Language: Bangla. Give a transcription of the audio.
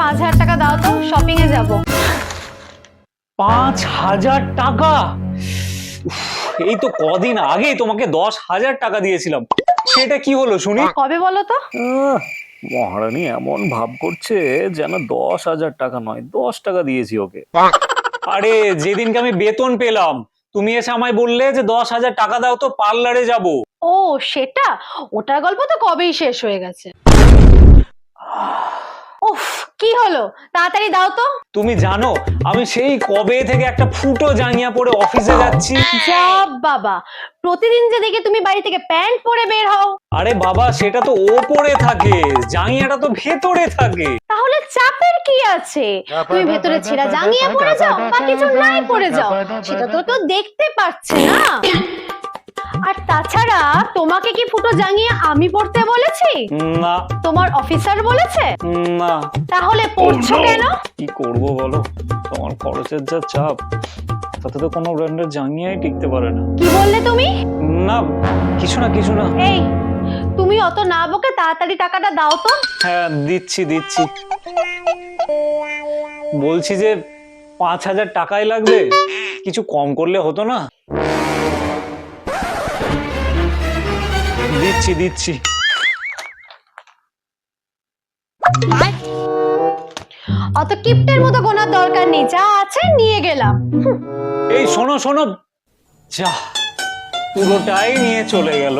পাঁচ হাজার টাকা দাও তো শপিং এ যাব। পাঁচ হাজার টাকা এই তো কদিন আগেই তোমাকে দশ হাজার টাকা দিয়েছিলাম। সেটা কি হলো শুনি? কবে বলো তো? মহারানী এমন ভাব করছে যেন দশ হাজার টাকা নয় দশ টাকা দিয়েছি ওকে। আরে যেদিনকে আমি বেতন পেলাম তুমি এসে আমায় বললে যে দশ হাজার টাকা দাও তো পার্লারে যাব। ও সেটা? ওটার গল্প তো কবেই শেষ হয়ে গেছে। হলো? তাড়াতাড়ি দাও তো। তুমি জানো আমি সেই কবে থেকে একটা ফুটো জাঙ্গিয়া পরে অফিসে যাচ্ছি। যা বাবা প্রতিদিন যে দেখে তুমি বাড়ি থেকে প্যান্ট পরে বের হও। আরে বাবা সেটা তো ওপরে থাকে জাঙ্গিয়াটা তো ভেতরে থাকে। তাহলে চাপের কি আছে? তুমি ভেতরে ছেঁড়া জাঙ্গিয়া পরে যাও বা কিছু নাই পরে যাও। সেটা তো কেউ দেখতে পাচ্ছে না। তাছাড়া তোমাকে কি ফুটো জাঙিয়ে আমি পড়তে বলেছি? না। তোমার অফিসার বলেছে? না। তাহলে পড়ছো কেন? কি করব বলো? তোমার খরচের যা চাপ তাতে তো কোনো ব্র্যান্ডের জাঙ্গিয়াই টিকতে পারে না। কি বললে তুমি? না কিছু না কিছু না। এই তুমি অত না বকে তাড়াতাড়ি টাকাটা দাও তো। হ্যাঁ দিচ্ছি দিচ্ছি। বলছি যে পাঁচ হাজার টাকাই লাগবে। কিছু কম করলে হতো না। দিচ্ছি দিচ্ছি। অত কিপ্টের মতো কোনো দরকার নেই যা আছে নিয়ে গেলাম। এই শোনো শোনো। যা পুরোটাই নিয়ে চলে গেল।